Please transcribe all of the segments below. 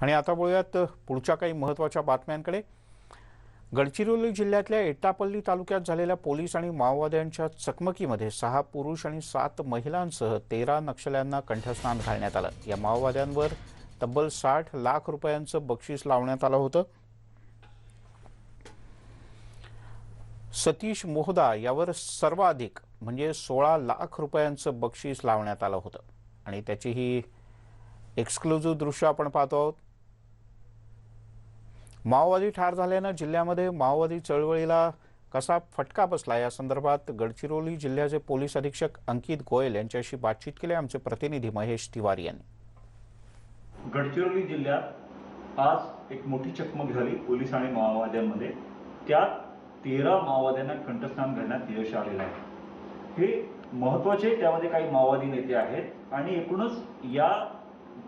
आणि आता बोलूयात पुढच्या काही महत्त्वाच्या बातम्यांकडे. गडचिरोली जिल्ह्यातल्या एटापल्ली तालुक्यात झालेल्या पोलीस आणि माओवाद्यांच्या चकमकीमध्ये सहा पुरुष आणि सात महिलांसह तेरा नक्षल्यांना कंठस्नान घालण्यात आलं. या माओवाद्यांवर तब्बल साठ लाख रुपयांचं बक्षीस लावण्यात आलं होतं. सतीश मोहदा यावर सर्वाधिक म्हणजे सोळा लाख रुपयांचं बक्षीस लावण्यात आलं होतं. आणि त्याची ही एक्सक्लुझिव्ह दृश्य आपण पाहतो आहोत. माओवादी ठार झाल्यानं जिल्ह्यामध्ये माओवादी चळवळीला कसा फटका बसला? या संदर्भात गडचिरोली जिल्ह्याचे पोलीस अधीक्षक अंकित गोयल यांच्याशी बातचीत केली. आमचे प्रतिनिधी महेश तिवारी यांनी. गडचिरोली जिल्ह्यात आज एक मोठी चकमक झाली पोलीस आणि माओवाद्यांमध्ये. त्यात तेरा माओवाद्यांना कंठस्नान घालण्यात यश आलेलं आहे. हे महत्त्वाचे त्यामध्ये काही माओवादी नेते आहेत आणि एकूणच या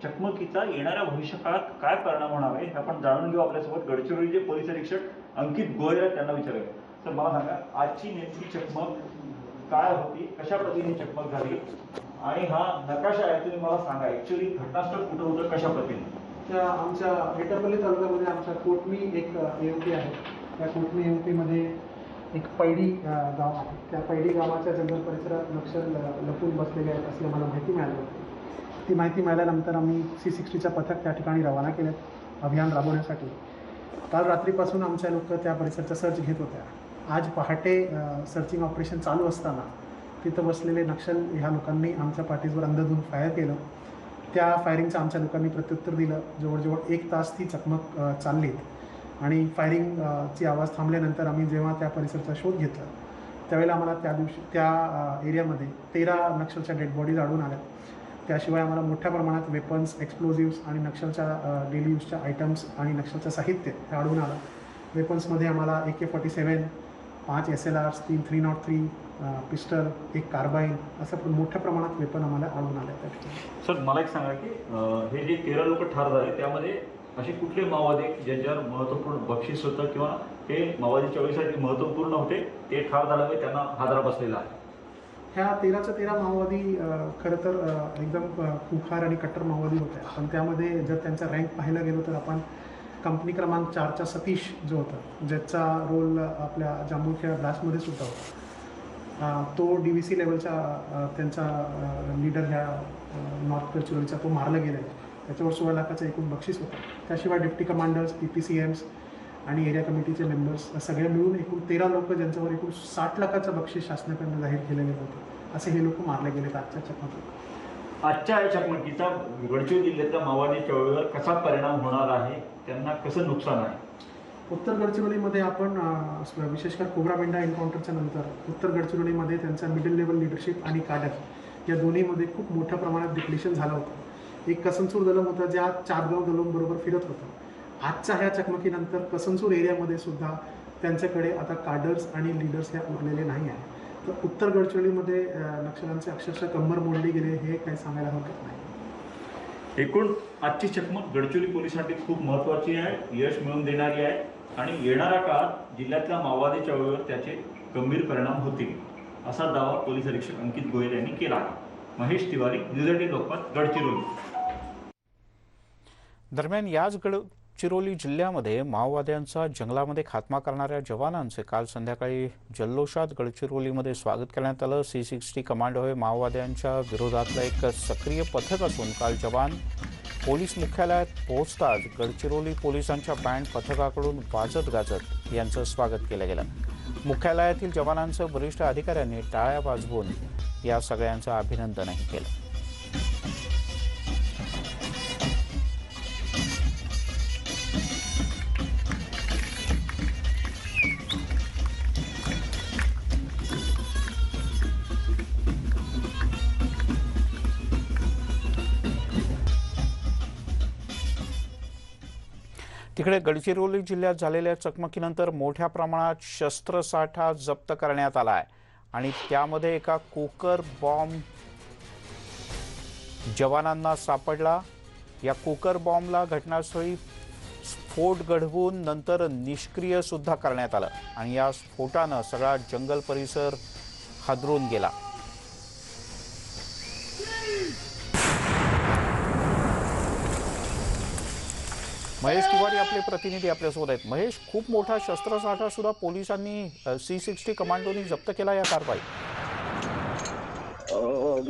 चकमकीचा येणाऱ्या भविष्यकाळात काय परिणाम होणार आहे हे आपण जाणून घेऊ आपल्यासोबत. गडचिरोलीचे पोलीस अधीक्षक अंकित गोयल आहेत त्यांना विचारूया. तर मला सांगा आजची नेमकी चकमक काय होती कशा पद्धतीने चकमक झाली? आणि हा नकाशा आहे तुम्ही मला सांगा ऍक्च्युली घटनास्थळ कुठं होतं कशा पद्धतीने? त्या आमच्या एटापल्ली तालुक्यामध्ये आमच्या कोटमी एक एओपी आहे. त्या कोटमी एओपीमध्ये एक पैडी गाव आहे. त्या पैडी गावाच्या जंगल परिसरात नक्षल लपून बसलेले आहेत असं मला माहिती मिळाली. होती ती माहिती मिळाल्यानंतर आम्ही सी सिक्स्टीचं पथक त्या ठिकाणी रवाना केलं अभियान राबवण्यासाठी. काल रात्रीपासून आमच्या लोक त्या परिसरचा सर्च घेत होत्या. आज पहाटे सर्चिंग ऑपरेशन चालू असताना तिथं बसलेले नक्षल ह्या लोकांनी आमच्या पाठीवर अंधधून फायर केलं. त्या फायरिंगचं आमच्या लोकांनी प्रत्युत्तर दिलं. जवळजवळ एक तास ती चकमक चाललीत. आणि फायरिंगची आवाज थांबल्यानंतर आम्ही जेव्हा त्या परिसरचा शोध घेतला त्यावेळेला आम्हाला त्या दिवशी त्या एरियामध्ये तेरा नक्षलच्या डेड बॉडीज आढळून आल्या त्याशिवाय आम्हाला मोठ्या प्रमाणात वेपन्स एक्सप्लोजिव्स आणि नक्षलच्या डेली यूजच्या आयटम्स आणि नक्षलचं साहित्य हे आढळून आलं. वेपन्समध्ये आम्हाला ए के फॉर्टी सेवन पाच एस एल आर्स तीन थ्री नॉट थ्री पिस्टल एक कार्बाईन असं पण मोठ्या प्रमाणात वेपन आम्हाला आढळून आलं त्या ठिकाणी. सर मला एक सांगा की हे जे तेरा लोक ठार झाले त्यामध्ये असे कुठले माओवादी ज्यांच्यावर महत्त्वपूर्ण बक्षीस होतं किंवा ते माओवादीच्या वेळेसाठी महत्त्वपूर्ण होते ते ठार झाल्यामुळे त्यांना हादरा बसलेला आहे? ह्या तेराच्या तेरा माओवादी खरं तर एकदम कुखार आणि कट्टर माओवादी होत्या. पण त्यामध्ये जर त्यांचा रँक पाहायला गेलो तर आपण कंपनी क्रमांक चारचा सतीश जो होता ज्याचा रोल आपल्या जांभूळखेडा ब्लास्टमध्ये सुद्धा होता. तो डी व्ही सी लेवलचा त्यांचा लीडर ह्या नॉर्थ गडचिरोलीचा तो मारला गेला आहे त्याच्यावर सोळा लाखाचं एकूण बक्षीस होतं. त्याशिवाय deputy commanders P P C Ms आणि एरिया कमिटीचे मेंबर्स सगळे मिळून एकूण तेरा लोक ज्यांच्यावर एकूण साठ लाखाचं बक्षीस शासनाकडनं जाहीर केलं गेलं होतं. असे हे लोक मारले गेले आजच्या चकमकीत. आजच्या या चकमकीचा गडचिरोली जिल्ह्यातल्या माओवादी चळवळीवर कसा परिणाम होणार आहे? त्यांना कसं नुकसान आहे? उत्तर गडचिरोलीमध्ये आपण विशेषकर कोबरा बेंडा एन्काउंटरच्या नंतर उत्तर गडचिरोलीमध्ये त्यांचा मिडल लेवल लिडरशिप आणि काडर या दोन्हीमध्ये खूप मोठ्या प्रमाणात डिप्लेशन झालं होतं. एक कसनसूर दलम होतं ज्या चारगाव दलम बरोबर फिरत होतं. आजच्या ह्या चकमकीनंतर कसनसूर एरियामध्ये सुद्धा त्यांच्याकडे आता काडर्स आणि लीडर्स ह्या उरलेले नाही आहे तर उत्तर गडचिरोलीमध्ये नक्षल्यांचे अक्षरशः कंबर मोडली गेले हे काही सांगायला हरकत नाही. एकूण आजची चकमक गडचिरोली पोलिसांसाठी खूप महत्वाची आहे यश मिळवून देणारी आहे आणि येणाऱ्या काळात जिल्ह्यातल्या माओवादी चळवळीवर त्याचे गंभीर परिणाम होतील असा दावा पोलीस अधीक्षक अंकित गोयल यांनी केला आहे. Mahesh Tiwari news eighteen Lokmat Gadchiroli. दरम्यान याच गडचिरोली जिल्ह्यामध्ये माओवाद्यांचा जंगलामध्ये खात्मा करणाऱ्या जवानांचे काल संध्याकाळी जल्लोषात गडचिरोलीमध्ये स्वागत करण्यात आलं. सी सिक्स्टी कमांडो हे माओवाद्यांच्या विरोधातलं एक सक्रिय पथक असून काल जवान पोलीस मुख्यालयात पोहोचताच गडचिरोली पोलिसांच्या बँड पथकाकडून वाजत गाजत यांचं स्वागत केलं गेलं. मुख्यालयातील जवानांचं वरिष्ठ अधिकाऱ्यांनी टाळ्या वाजवून या सगळ्यांचं अभिनंदनही केलं. तिकडे गडचिरोली जिल्ह्यात झालेल्या चकमकीनंतर मोठ्या प्रमाणात शस्त्रसाठा जप्त करण्यात आला आहे आणि त्यामध्ये एका कुकर बॉम्ब जवानांना सापडला. या कुकर बॉम्बला घटनास्थळी स्फोट घडवून नंतर निष्क्रिय सुद्धा करण्यात आलं. आणि या स्फोटानं सगळा जंगल परिसर हादरून गेला. महेश तिवारी आपले प्रतिनिधी आपल्यासोबत आहेत. महेश खूप मोठा शस्त्रसाठा सुद्धा पोलिसांनी सी सिक्स्टी कमांडोनी जप्त केला या कारवाईत.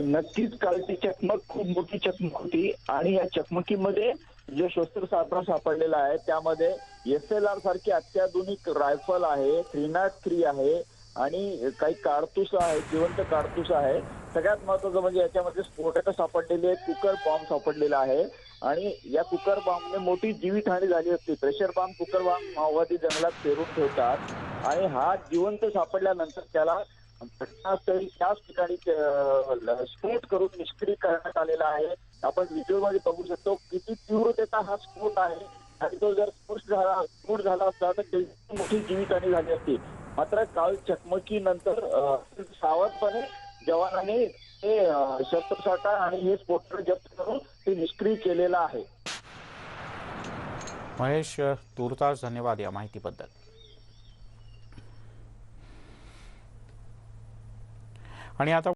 नक्कीच कालची चकमक खूप मोठी चकमक होती आणि या चकमकीमध्ये जे शस्त्रसाठा सापडलेला आहे त्यामध्ये एस एल आर सारखी अत्याधुनिक रायफल आहे थ्री नॉट थ्री आहे आणि काही कारतूस आहे जिवंत कारतूस आहे. सगळ्यात महत्वाचं म्हणजे याच्यामध्ये स्फोटकं सापडलेली आहेत कुकर बॉम्ब सापडलेला आहे. आणि या कुकर बॉम्बने मोठी जीवितहानी झाली होती प्रेशर बॉम्ब कुकर बॉम्ब माओवादी जंगलात पेरून ठेवतात. आणि हा जिवंत सापडल्यानंतर त्याला घटनास्थळी त्याच ठिकाणी स्फोट करून निष्क्रिय करण्यात आलेला आहे. आपण व्हिडिओमध्ये बघू शकतो किती तीव्रतेचा हा स्फोट आहे. आणि तो जर स्फोट झाला स्फोट झाला असता तर त्याची मोठी जीवितहानी झाली असती. मात्र काल चकमकीनंतर सावधपणे जवानांनी हे शस्त्रसाठा आणि हे स्फोट जप्त करून ते विक्री केलेला आहे. महेश तुर्तास धन्यवाद या माहितीबद्दल. आणि आता